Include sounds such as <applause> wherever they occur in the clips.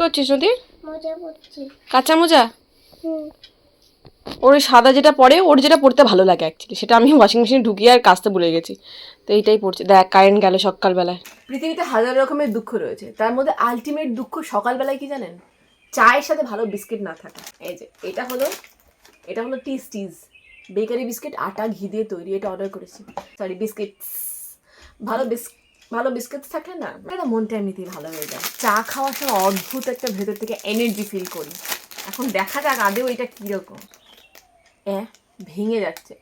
করছিস নদী কাঁচা মোজা? ওর সাদা যেটা পরে ওর যেটা পড়তে ভালো লাগে অ্যাকচুয়ালি সেটা আমি ওয়াশিং মেশিনে ঢুকিয়ে আর কাচতে ভুলে গেছি। তো এইটাই পড়ছে দেখ কারেন্ট গেল সকালবেলায়। পৃথিবীতে হাজার রকমের দুঃখ রয়েছে। তার মধ্যে আলটিমেট দুঃখ সকালবেলায় কি জানেন? চায়ের সাথে ভালো বিস্কিট না থাকা। এই যে এটা হলো এটা হলো টিস টিস বেকারি বিস্কিট আটা ঘি দিয়ে তৈরি এটা অর্ডার করেছি। সরি বিস্কিট ভালো বিস ভালো বিস্কিট থাকলে না, এটা মনটা এমনিতেই ভালো হয়ে যায়। চা খাওয়ার সময় অদ্ভুত একটা ভেতর থেকে এনার্জি ফিল করি। এখন দেখা যাক আদেও এটা কীরকম। এ, ভেঙে যাচ্ছে।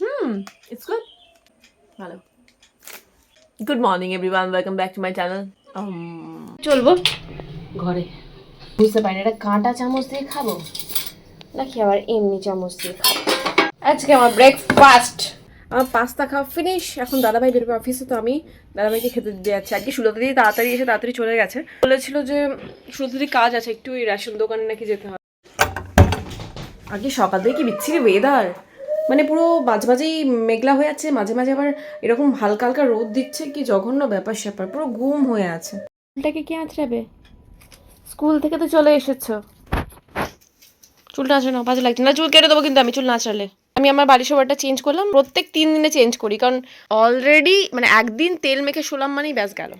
হুম ইটস গুড ভালো। Good morning everyone welcome back to my channel চলবো ঘরে। বুঝতে পারি এটা কাঁটা চামচ দিয়ে খাব? নাকি আবার এমনি চামচ দিয়ে খাব? আজকে আমার ব্রেকফাস্ট আমার পাস্তা খাওয়া ফিনিশ এখন দাদাভাই বেরোবে অফিসে তো আমি দাদাভাইকে খেতে দিতে যাচ্ছি। আজকে সুলতা দিদি তাড়াতাড়ি এসে তাড়াতাড়ি চলে গেছে। বলেছিল যে, সুলতা দিদি কাজ আছে, একটু ওই রেশন দোকানে নাকি যেতে হবে আগে সকাল থেকে কি বিচ্ছিরি ওয়েদার মানে পুরো মাঝে মাঝেই মেঘলা হয়ে আছে, মাঝে মাঝে আবার এরকম হালকা হালকা রোদ দিচ্ছে, কি জঘন্য ব্যাপার স্যাপার, পুরো গুম হয়ে আছে। চুলটাকে কে আঁচড়াবে? স্কুল থেকে তো চলে এসেছ। চুলটা আঁচড়ে নাও বাজে লাগছে না, চুল কেটে দেবো কিন্তু আমি, চুল না আঁচড়ালে। আমি আমার বাড়ির সবারটা চেঞ্জ করলাম প্রত্যেক তিন দিনে চেঞ্জ করি কারণ অলরেডি মানে একদিন তেল মেখে শুলাম মানেই ব্যাস গেল।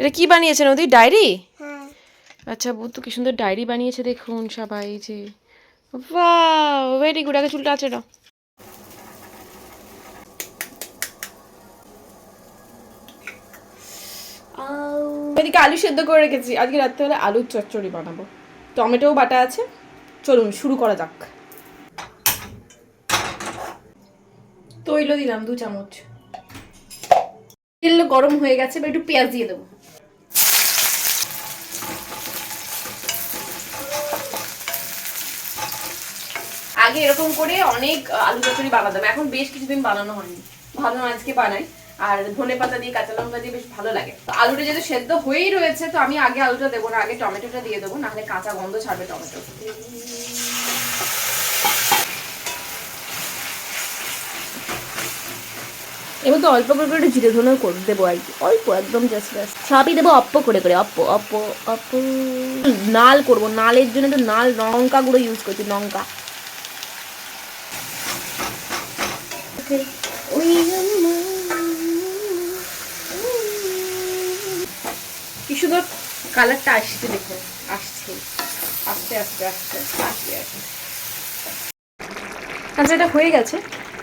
এটা কি বানিয়েছে নদী ডায়েরি? হ্যাঁ। আচ্ছা বুদ্ধু কি সুন্দর ডায়েরি বানিয়েছে দেখুন সবাই যে। বাহ ভেরি গুড আগে চুলটা আছে না এদিকে আলু সেদ্ধ করে রেখেছি। আজকে রাত্রেবেলা আলুর চচ্চড়ি বানাবো। টমেটোও বাটা আছে। চলুন শুরু করা যাক। তৈল দিলাম দু চামচ। তেল গরম হয়ে গেছে একটু পেঁয়াজ দিয়ে দেবো। আগে এরকম করে অনেক আলু চচ্চড়ি বানাতাম, এখন বেশ কিছুদিন বানানো হয়নি। ভাবলাম আজকে বানাই, আর ধনে পাতা দিয়ে কাঁচা লঙ্কা দিয়ে বেশ ভালো লাগে। তো আলুটা যেহেতু সেদ্ধ হয়েই রয়েছে, তো আমি আগে আলুটা দেবো না, আগে টমেটোটা দিয়ে দেবো, নাহলে কাঁচা গন্ধ ছাড়বে টমেটো। এবার তো অল্প করে করে জিরে ধনেও করে দেবো আর কি। অল্প, একদম জাস্ট জাস্ট সবই দেবো অপ্প করে করে অপ্প অপ্প অপ্প। নাল করব, নালের জন্য তো নাল, লঙ্কা গুঁড়ো ইউজ করছি, লঙ্কা। কি সুন্দর কালারটা আসছে দেখো, আসছে। আস্তে আস্তে আস্তে আসবে আসবে আচ্ছা এটা হয়ে গেছে।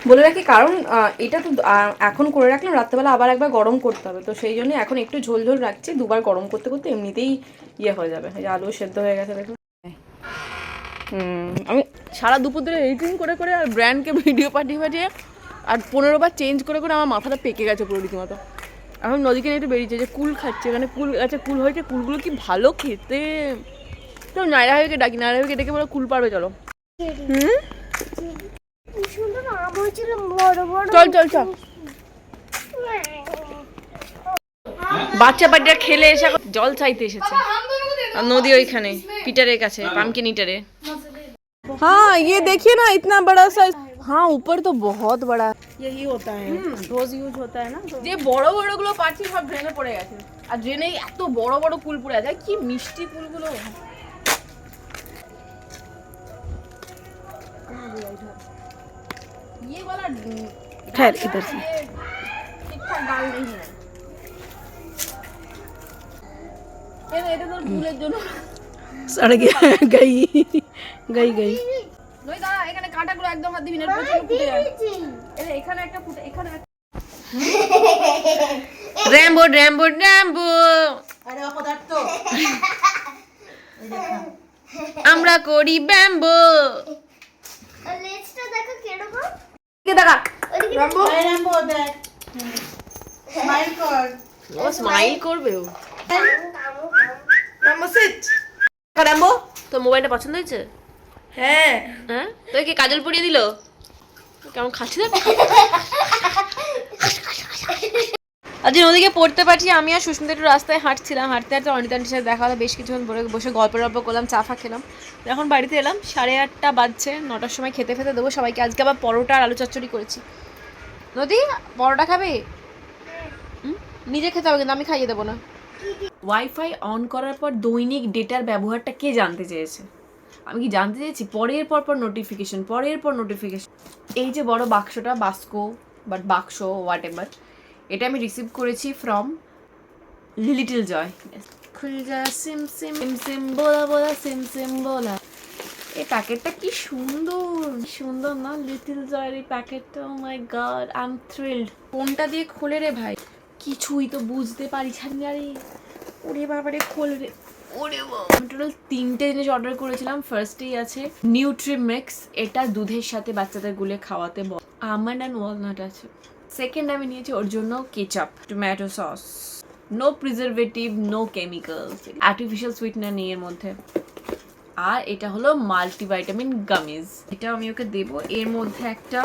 বলে রাখি, কারণ এটা তো এখন করে রাখলাম, রাত্রেবেলা আবার একবার গরম করতে হবে। তো সেই জন্য এখন একটু ঝোল ঝোল রাখছি, দুবার গরম করতে করতে এমনিতেই ইয়ে হয়ে যাবে। আলু সেদ্ধ হয়ে গেছে দেখো আমি সারা দুপুর ধরে এডিটিং করে করে আর ব্র্যান্ডকে ভিডিও পাঠিয়ে পাঠিয়ে আর পনেরো বার চেঞ্জ করে করে আমার মাথাটা পেকে গেছে পুরো রীতিমতো। এখন নদীকে নিয়ে একটু বেরিয়েছে যে কুল খাচ্ছে, এখানে কুল গাছে কুল হয়েছে, কুলগুলো কি ভালো খেতে? তো নায়রা হয়ে ডাকি, নায়রা হয়ে ডেকে বলো কুল পারবে, চলো। হুম? কি সুন্দর আম হয়েছিল বড় বড় চল চল চল বাচ্চা বাচ্চা খেলে এসে এখন জল চাইতে এসেছে আর নদী ওইখানে পিটারের কাছে পামকিন ইটারে हाँ ये देखिए ना इतना बड़ा सा हाँ ऊपर तो बहुत बड़ा यही होता है रोज यूज होता है ना तो যে বড় বড় গুলো পাচ্ছি সব ড্রেনে পড়ে গেছে আর ড্রেনে এত বড় বড় কুল পড়ে আছে কি মিষ্টি কুলগুলো ये वाला खैर इधर से ठीक ठाक डाल नहीं है এটা এটা তোর ভুলের জন্য सड़ गया <laughs> गई गई गई নই দাঁড়া এখানে কাঁটাগুলো একদম হাত দিবি না প্রচুর ফুটে যায় এই যে এখানে একটা ফুটে এখানে র্যাম্বো র্যাম্বো র্যাম্বো अरे अपदार्थ আমরা করি ব্যাম্বো স্মাইল করবে তোর মোবাইলটা পছন্দ হয়েছে? হ্যাঁ। হ্যাঁ? তোকে কেমন খাচ্ছি দেখ <laughs> আজ নদীকে পড়তে পাঠিয়ে আমি আর সুস্মিতা একটু রাস্তায় হাঁটছিলাম, হাঁটতে হাঁটতে অনিতান্টির সাথে দেখা হলো, বেশ কিছুক্ষণ পরে বসে গল্প টল্প করলাম, চা ফা খেলাম। এখন বাড়িতে এলাম, সাড়ে আটটা বাজছে, নটার সময় খেতে ফেতে দেবো, সবাইকে আজকে আবার পরোটা আর আলু চচ্চড়ি করেছি। নদী, পরোটা খাবে? নিজে খেতে হবে কিন্তু, আমি খাইয়ে দেবো না। ওয়াইফাই অন করার পর দৈনিক ডেটার ব্যবহারটা কে জানতে চেয়েছে? আমি কি জানতে চেয়েছি? পরের পর পর নোটিফিকেশন পরের পর নোটিফিকেশন এই যে বড় বাক্সটা, বাস্কো বাট বাক্স হোয়াট এভার এটা আমি রিসিভ করেছি ফ্রম লিটল জয় খুল যা সিম সিম সিম সিম বোলা বোলা সিম সিম বোলা। এই প্যাকেটটা কি সুন্দর। সুন্দর না লিটল জয়ের এই প্যাকেটটা ও my god I am thrilled কোনটা দিয়ে খোলে রে ভাই। কিছুই তো বুঝতে পারিস না রে। ওরে বাবারে খোল রে। ওরে বাবা। আমি টোটাল তিনটে জিনিস অর্ডার করেছিলাম। ফার্স্টেই আছে নিউট্রি মিক্স এটা দুধের সাথে বাচ্চাদের গুলে খাওয়াতে বল আমন্ড অ্যান্ড ওয়ালনাট আছে। সেকেন্ড আমি নিয়েছি ওর জন্য ketchup tomato sauce no preservative no chemicals artificial sweetener নেই এর মধ্যে। আর এটা হলো মাল্টিভাইটামিন গামিজ এটা আমি ওকে দেব। এর মধ্যে একটা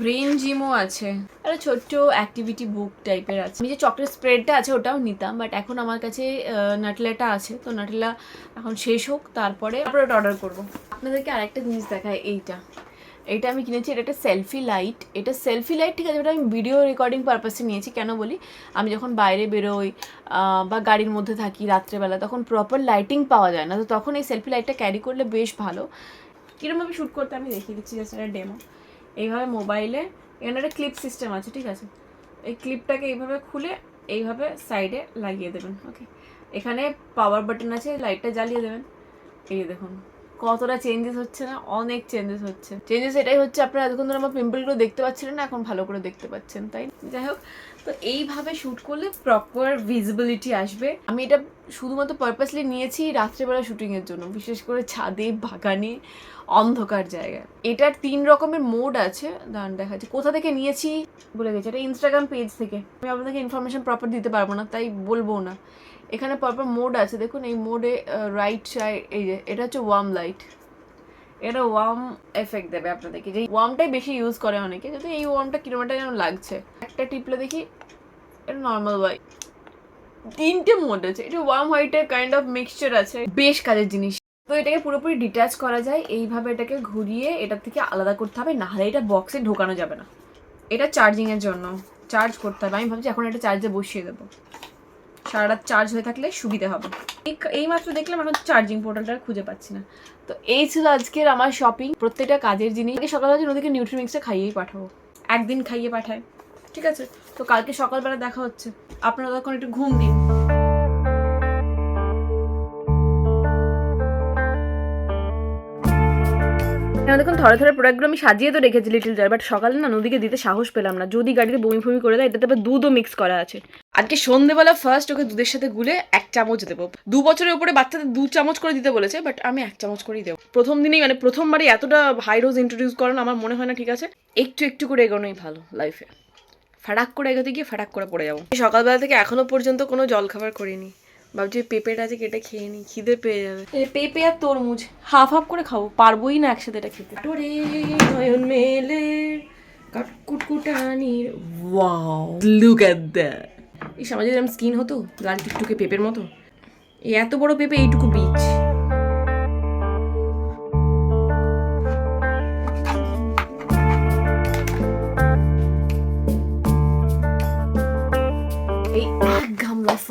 ব্রেন জিমও আছে। একটা ছোট্ট অ্যাক্টিভিটি বুক টাইপের আছে। আমি যে চকলেট স্প্রেডটা আছে ওটাও নিতাম বাট এখন আমার কাছে নাটলেটা আছে। তো নাটলা এখন শেষ হোক, তারপরে তারপরে ওটা অর্ডার করব। আপনাদেরকে আরেকটা জিনিস দেখায় এইটা। এটা আমি কিনেছি, এটা একটা সেলফি লাইট এটা সেলফি লাইট ঠিক আছে ওটা আমি ভিডিও রেকর্ডিং পারপাসে নিয়েছি, কেন বলি? আমি যখন বাইরে বেরোই বা গাড়ির মধ্যে থাকি রাত্রেবেলা, তখন প্রপার লাইটিং পাওয়া যায় না। তো তখন এই সেলফি লাইটটা ক্যারি করলে বেশ ভালো। কীরকমভাবে শ্যুট করতে আমি দেখিয়ে দিচ্ছি জাস্ট একটা ডেমো এইভাবে মোবাইলে এখানে একটা ক্লিপ সিস্টেম আছে, ঠিক আছে? এই ক্লিপটাকে এইভাবে খুলে, এইভাবে সাইডে লাগিয়ে দেবেন ওকে এখানে পাওয়ার বাটন আছে লাইটটা জ্বালিয়ে দেবেন। এই দেখুন। কতটা চেঞ্জেস হচ্ছে না, অনেক চেঞ্জেস হচ্ছে। চেঞ্জেস এটাই হচ্ছে আপনারা এতক্ষণ ধরে আমার পিম্পলগুলো দেখতে পাচ্ছিলেন না, এখন ভালো করে দেখতে পাচ্ছেন, তাই যাই হোক, তো এইভাবে শ্যুট করলে প্রপার ভিজিবিলিটি আসবে। আমি এটা শুধুমাত্র পারপাসলি নিয়েছি রাত্রেবেলা শুটিংয়ের জন্য, বিশেষ করে ছাদে, বাগানে, অন্ধকার জায়গায়। এটার তিন রকমের মোড আছে, দাঁড়ান দেখাচ্ছি। কোথা থেকে নিয়েছি? বলে গেছি, এটা ইনস্টাগ্রাম পেজ থেকে। আমি আপনাদেরকে ইনফরমেশন প্রপার দিতে পারব না, তাই বলব না। এখানে পরপর মোড আছে। দেখুন, এই মোডে রাইট সাইড এই যে, এটা হচ্ছে ওয়ার্ম লাইট এটা ওয়ার্ম এফেক্ট দেবে আপনাদেরকে। যে ওয়ার্মটাই বেশি ইউজ করে অনেকে যদি এই ওয়ার্মটা কিলোমিটার যেন লাগছে। একটা টিপলে দেখি, এটা নর্মাল হোয়াইট তিনটে মোড আছে। এটা ওয়ার্ম হোয়াইটের কাইন্ড অফ মিক্সচার আছে। বেশ কাজের জিনিস। তো এটাকে পুরোপুরি ডিটাচ করা যায়। এইভাবে এটাকে ঘুরিয়ে এটার থেকে আলাদা করতে হবে। নাহলে এটা বক্সে ঢোকানো যাবে না। এটা চার্জিংয়ের জন্য। চার্জ করতে হবে। আমি ভাবছি এখন এটা চার্জে বসিয়ে দেবো। সারা রাত চার্জ হয়ে থাকলে সুবিধা হবে। এই- মাত্র দেখলাম এখন চার্জিং পোর্টালটা খুঁজে পাচ্ছি না। তো এই ছিল আজকের আমার শপিং প্রত্যেকটা কাজের জিনিস। সকালবেলা যে নদীকে নিউট্রিমিক্সটা খাইয়েই পাঠাবো। একদিন খাইয়ে পাঠায়। ঠিক আছে? তো কালকে সকালবেলা দেখা হচ্ছে। আপনারা তখন একটু ঘুম দিন। এখন দেখুন, থরে থরে প্রোডাক্টগুলো আমি সাজিয়ে তো রেখেছি লিটিল জার বাট সকালে না নদীকে দিতে সাহস পেলাম না। যদি গাড়িতে বমি ফমি করে দেয়, এটাতে আবার দুধও মিক্স করা আছে। আজকে সন্ধেবেলা ফার্স্ট ওকে দুধের সাথে গুলে এক চামচ দেবো। দু বছরের উপরে বাচ্চাদের দু চামচ করে দিতে বলেছে বাট আমি এক চামচ করেই দেবো। প্রথম দিনেই মানে প্রথমবারই এতটা হাই রোজ ইন্ট্রোডিউস করানো আমার মনে হয় না ঠিক আছে। একটু একটু করে এগোনোই ভালো লাইফে ফাটাক করে এগোতে গিয়ে ফাটাক করে পড়ে যাব। সকালবেলা থেকে এখনও পর্যন্ত কোনো জলখাবার করিনি। ভাবছি পেঁপেটা আছে কেটে খেয়ে নিই খিদে পেয়ে যাবে। পেঁপে আর তরমুজ হাফ হাফ করে খাব পারবোই না একসাথে এটা খেতে। টোরে নয়ন মেলে কাটকুটকুটানির ওয়াও লুক এট দ্যাট এই সমাজে এরকম স্কিন হতো লাল টুকটুকে পেঁপের মতো। এত বড় পেঁপে এইটুকু বীজ।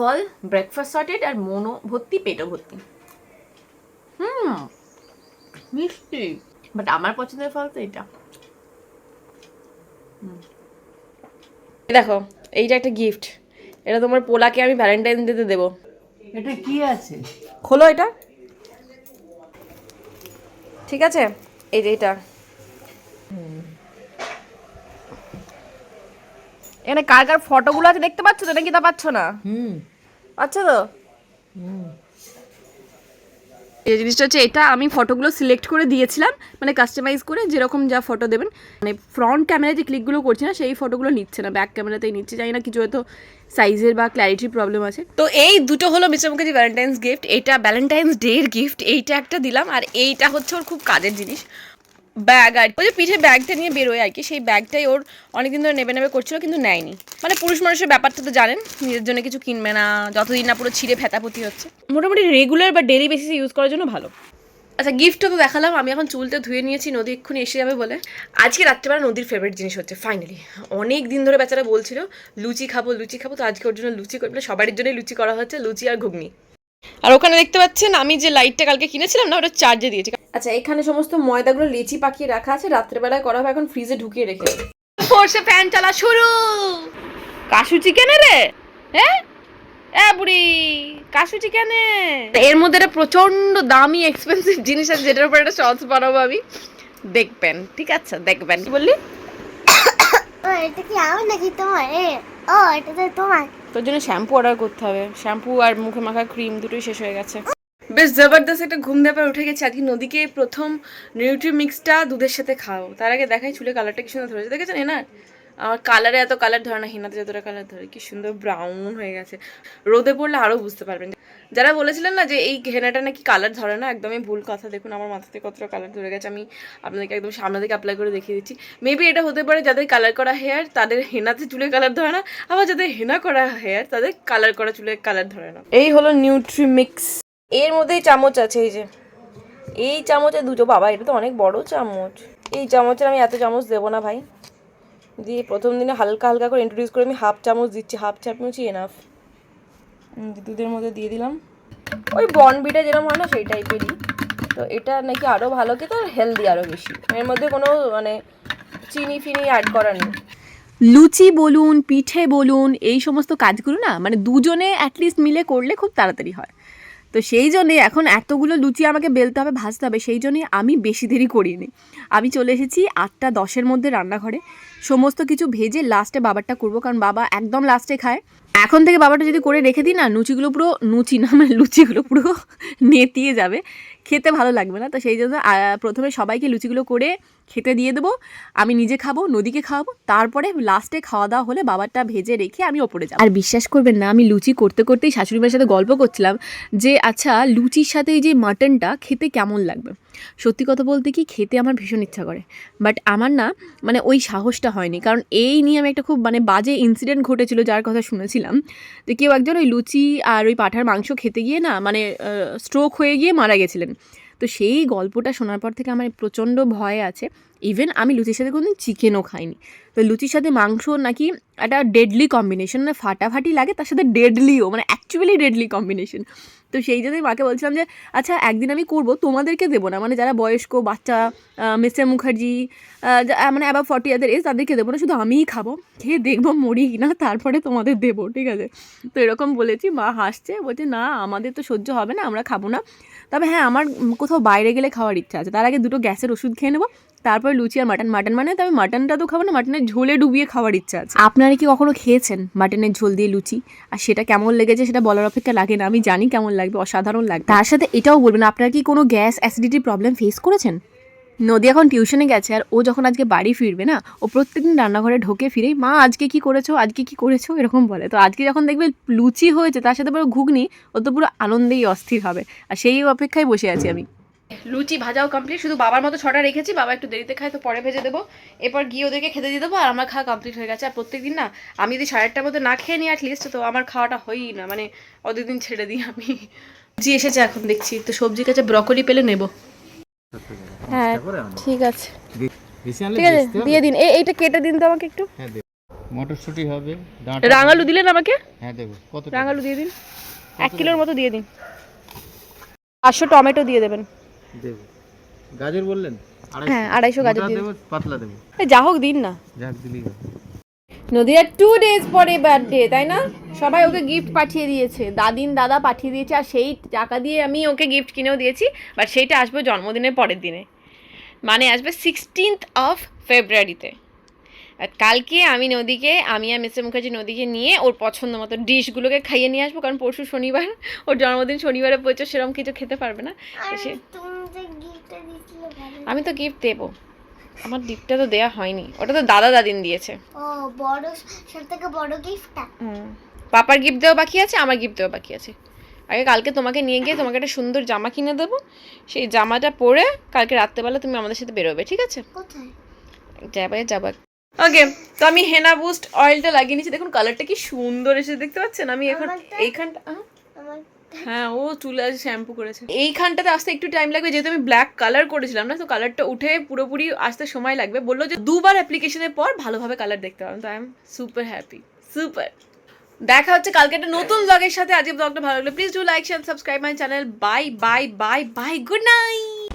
ফল ব্রেকফাস্ট সর্টেড আর মনো ভর্তি পেটও ভর্তি। হুম মিষ্টি। বাট আমার পছন্দের ফল তো এটা। হুম। দেখো এইটা একটা গিফট এটা তোমার পোলাকে আমি ভ্যালেন্টাইন ডেতে দেবো। এটা কি আছে? খোলো এটা। ঠিক আছে? এই যে এটা। এখানে কার কার ফটোগুলো আছে দেখতে পাচ্ছ তো? নাকি তা পাচ্ছ না? হুম। পাচ্ছ তো? এই জিনিসটা হচ্ছে এটা আমি ফটোগুলো সিলেক্ট করে দিয়েছিলাম মানে কাস্টমাইজ করে যেরকম যা ফটো দেবেন। মানে ফ্রন্ট ক্যামেরায় যে ক্লিকগুলো করছি না সেই ফটোগুলো নিচ্ছে না ব্যাক ক্যামেরাতেই নিচ্ছে। জানি না কিছু হয়তো সাইজের বা ক্ল্যারিটির প্রবলেম আছে। তো এই দুটো হলো মিস্টার মুখার্জি ভ্যালেন্টাইন্স গিফট এটা ভ্যালেন্টাইন্স ডের গিফট এইটা একটা দিলাম। আর এইটা হচ্ছে ওর খুব কাজের জিনিস। ব্যাগ আর ওই যে পিঠে ব্যাগটা নিয়ে বেরোয় আর কি সেই ব্যাগটাই ওর অনেকদিন ধরে নেবে নেবে করছিল কিন্তু নেয়নি। মানে পুরুষ মানুষের ব্যাপারটা তো জানেন নিজের জন্য কিছু কিনবে না যতদিন না পুরো ছিঁড়ে ফেতাপতি হচ্ছে। মোটামুটি রেগুলার বা ডেলি বেসিসে ইউজ করার জন্য ভালো। আচ্ছা গিফটও তো দেখালাম আমি এখন চুলটা ধুয়ে নিয়েছি নদী এক্ষুনি এসে যাবে বলে। আজকে রাত্রেবেলা নদীর ফেভারিট জিনিস হচ্ছে ফাইনালি অনেক দিন ধরে বেচারা বলছিল লুচি খাব লুচি খাব তো আজকে ওর জন্য লুচি করবে সবারই জন্যই লুচি করা হচ্ছে লুচি আর ঘুগনি। আর ওখানে দেখতে পাচ্ছেন আমি যে লাইটটা কালকে কিনেছিলাম না ওটা চার্জে দিয়েছি। আচ্ছা এখানে সমস্ত ময়দাগুলো লেচি পাকিয়ে রাখা আছে রাত্রেবেলায় করা হবে এখন ফ্রিজে ঢুকিয়ে রেখে ফোর্সে ফ্যান চালা শুরু! কাশু চিকেনে রে? হ্যাঁ এ বুড়ি কাশু চিকেনে এর মধ্যে একটা প্রচণ্ড দামি এক্সপেন্সিভ জিনিস আছে যেটার উপর একটা শর্টস বানাবো আমি। দেখবেন ঠিক আছে দেখবেন। কি বললি? <coughs> ও এটা কি আমার নাকি তোমার? ও এটা তো তোমার। তোর জন্য শ্যাম্পু অর্ডার করতে হবে। শ্যাম্পু আর মুখে মাখা ক্রিম দুটোই শেষ হয়ে গেছে। বেশ, জবরদস্ত একটা ঘুম দেওয়ার উঠে গেছে। আজকে নদীকে প্রথম নিউট্রি মিক্সটা দুধের সাথে খাও তার আগে দেখাই চুলে কালারটা কি সুন্দর ধরেছে। দেখেছেন না আমার কালারে এত কালার ধরে না, হিনাতে যতটা কালার ধরে, কি সুন্দর ব্রাউন হয়ে গেছে। রোদে পড়লে আরও বুঝতে পারবেন। যারা বলেছিলেন না যে এই হেনাটা নাকি কালার ধরে না, একদমই ভুল কথা। দেখুন, আমার মাথাতে কতটা কালার ধরে গেছে, আমি আপনাদেরকে একদম সামনে থেকে অ্যাপ্লাই করে দেখিয়ে দিচ্ছি। মেবি এটা হতে পারে যাদের কালার করা হেয়ার তাদের হেনাতে চুলে কালার ধরে না, আবার যাদের হেনা করা হেয়ার তাদের কালার করা চুলে কালার ধরে না। এই হলো নিউট্রি মিক্স এর মধ্যেই চামচ আছে, এই যে। এই চামচে দুটো, বাবা, এটা তো অনেক বড় চামচ। এই চামচের আমি এত চামচ দেবো না, ভাই। দিয়ে প্রথম দিনে হালকা হালকা করে ইন্ট্রোডিউস করে আমি হাফ চামচ দিচ্ছি হাফ চামচই এনাফ দুধের মধ্যে দিয়ে দিলাম। ওই বনবিটা যেরকম হয় না সেই টাইপেরই তো এটা নাকি আরও ভালো খেতে আর হেলদি আরও বেশি। এর মধ্যে কোনো মানে চিনি ফিনি অ্যাড করা নেই। লুচি বলুন পিঠে বলুন এই সমস্ত কাজগুলো না মানে দুজনে অ্যাটলিস্ট মিলে করলে খুব তাড়াতাড়ি হয়। তো সেই জন্যে এখন এতগুলো লুচি আমাকে বেলতে হবে, ভাজতে হবে, সেই জন্যে আমি বেশি দেরি করিনি। আমি চলে এসেছি আটটা দশের মধ্যে রান্নাঘরে। সমস্ত কিছু ভেজে লাস্টে বাবারটা করব, কারণ বাবা একদম লাস্টে খায়। এখন থেকে বাবাটা যদি করে রেখে দিই না, লুচিগুলো পুরো নুচি না মানে লুচিগুলো পুরো <laughs> নেতিয়ে যাবে। খেতে ভালো লাগবে না। তো সেই জন্য প্রথমে সবাইকে লুচিগুলো করে খেতে দিয়ে দেবো। আমি নিজে খাব, নদীকে খাওয়াবো। তারপরে লাস্টে খাওয়া দাওয়া হলে বাবারটা ভেজে রেখে আমি ওপরে যাব। আর বিশ্বাস করবেন না, আমি লুচি করতে করতেই শাশুড়ি মায়ের সাথে গল্প করছিলাম যে আচ্ছা লুচির সাথে এই যে মাটনটা খেতে কেমন লাগবে? সত্যি কথা বলতে কি, খেতে আমার ভীষণ ইচ্ছা করে। বাট আমার না মানে ওই সাহসটা হয়নি। কারণ এই নিয়ে আমি একটা খুব মানে বাজে ইনসিডেন্ট ঘটেছিল, যার কথা শুনেছিলাম। তো কেউ একজন ওই লুচি আর ওই পাঠার মাংস খেতে গিয়ে না মানে স্ট্রোক হয়ে গিয়ে মারা গেছিলেন। তো সেই গল্পটা শোনার পর থেকে আমার প্রচণ্ড ভয় আছে। ইভেন আমি লুচির সাথে কোনোদিন চিকেনও খাইনি। তো লুচির সাথে মাংস নাকি একটা ডেডলি কম্বিনেশন মানে ফাটাফাটি লাগে, তার সাথে ডেডলিও মানে অ্যাকচুয়ালি ডেডলি কম্বিনেশন তো সেই জন্যই মাকে বলছিলাম যে আচ্ছা একদিন আমি করব, তোমাদেরকে দেবো না। মানে যারা বয়স্ক, বাচ্চা মিস্টার মুখার্জি মানে অ্যাবাভ ফর্টি ইয়াদের এজ তাদেরকে দেবো না, শুধু আমিই খাব। খেয়ে দেখব, মরি না তারপরে তোমাদের দেবো, ঠিক আছে? তো এরকম বলেছি, মা হাসছে, বলছে, না, আমাদের তো সহ্য হবে না, আমরা খাব না। তবে হ্যাঁ আমার কোথাও বাইরে গেলে খাওয়ার ইচ্ছা আছে। তার আগে দুটো গ্যাসের ওষুধ খেয়ে নেব, তারপর লুচি আর মাটন মাটন মানে তবে মাটনটা তো খাব না, মাটনের ঝোলে ডুবিয়ে খাওয়ার ইচ্ছা আছে। আপনারা কি কখনো খেয়েছেন মাটনের ঝোল দিয়ে লুচি? আর সেটা কেমন লেগেছে সেটা বলার অপেক্ষা লাগে না, আমি জানি কেমন লাগবে, অসাধারণ লাগবে। তার সাথে এটাও বলবেন, আপনারা কি কোনো গ্যাস অ্যাসিডিটির প্রবলেম ফেস করেছেন? নদী এখন টিউশনে গেছে আর ও যখন আজকে বাড়ি ফিরবে না, ও প্রত্যেকদিন রান্নাঘরে ঢোকে ফিরেই মা, আজকে কি করেছ? আজকে কি করেছ? এরকম বলে। তো আজকে যখন দেখবে লুচি হয়েছে, তার সাথে পুরো ঘুগনি, ও তো পুরো আনন্দেই অস্থির হবে। আর সেই অপেক্ষায় বসে আছি আমি। লুচি ভাজাও কমপ্লিট শুধু বাবার মতো ছটা রেখেছি বাবা একটু দেরিতে খায় তো পরে ভেজে দেবো। এরপর গিয়ে ওদেরকে খেতে দিয়ে দেবো আর আমার খাওয়া কমপ্লিট হয়ে গেছে। আর প্রত্যেকদিন না আমি যদি সাড়ে আটটার মতো না খেয়ে নিই অ্যাটলিস্ট তো আমার খাওয়াটা হয়ই না মানে অর্ধেক দিন ছেড়ে দিই আমি। জি এসেছে এখন দেখছি। তো সবজি কাছে ব্রকলি পেলে নেব। হ্যাঁ ঠিক আছে। ঠিক আছে দিয়ে দিন। এই এইটা কেটে দিন তো আমাকে একটু। হ্যাঁ মটরশুঁটি হবে রাঙালু দিলেন আমাকে? হ্যাঁ দেবো। কত রাঙালু দিয়ে দিন। এক কিলোর মতো দিয়ে দিন। পাঁচশো টমেটো দিয়ে দেবেন। দেবো। গাজর বললেন? হ্যাঁ, আড়াইশো গাজর মোটা পাতলা দেবো। যা হোক দিন না। যাক দিলেই হবে। নদীয়ার টু ডেজ পরে বার্থডে তাই না? সবাই ওকে গিফট পাঠিয়ে দিয়েছে। দাদিন দাদা পাঠিয়ে দিয়েছে আর সেই টাকা দিয়ে আমি ওকে গিফট কিনেও দিয়েছি বাট সেইটা আসবে জন্মদিনের পরের দিনে। মানে আসবে সিক্সটিন্থ অফ ফেব্রুয়ারিতে আর কালকে আমি নদীকে আমি আর মিস্টার মুখার্জি নদীকে নিয়ে ওর পছন্দ মতো ডিশগুলোকে খাইয়ে নিয়ে আসব কারণ পরশু শনিবার ওর জন্মদিন শনিবারে প্রচুর সেরকম কিছু খেতে পারবে না। সে আমি তো গিফট দেবো। আমার গিফটটা তো দেওয়া হয়নি। ওটা তো দাদা দাদিন দিয়েছে। ও বড় সব থেকে বড় গিফটটা হুম। পাপার গিফট দেওয়া বাকি আছে আমার গিফট দেওয়া বাকি আছে। আগে কালকে তোমাকে নিয়ে গিয়ে তোমাকে একটা সুন্দর জামা কিনে দেবো। সেই জামাটা পরে কালকে রাত্রেবেলা তুমি আমাদের সাথে বেরোবে ঠিক আছে? কোথায়? যাবে যাবে। ওকে তো আমি হেনা বুস্ট অয়েলটা লাগিয়ে নিয়েছি। দেখুন কালারটা কি সুন্দর এসে দেখতে পাচ্ছেন? আমি এখন এইখানটা হ্যাঁ ও চুল আজ শ্যাম্পু করেছে। এইখানটাতে আসতে একটু টাইম লাগবে, যেহেতু আমি ব্ল্যাক কালার করেছিলাম না, তো কালারটা উঠে পুরোপুরি আসতে সময় লাগবে। বলল যে দুবার অ্যাপ্লিকেশনের পর ভালোভাবে কালার দেখতে পাবেন তো I am super happy super দেখা হচ্ছে কালকে একটা নতুন ব্লগের সাথে। আজকে ব্লগটা ভালো লাগল please do like share subscribe my channel bye bye bye bye good night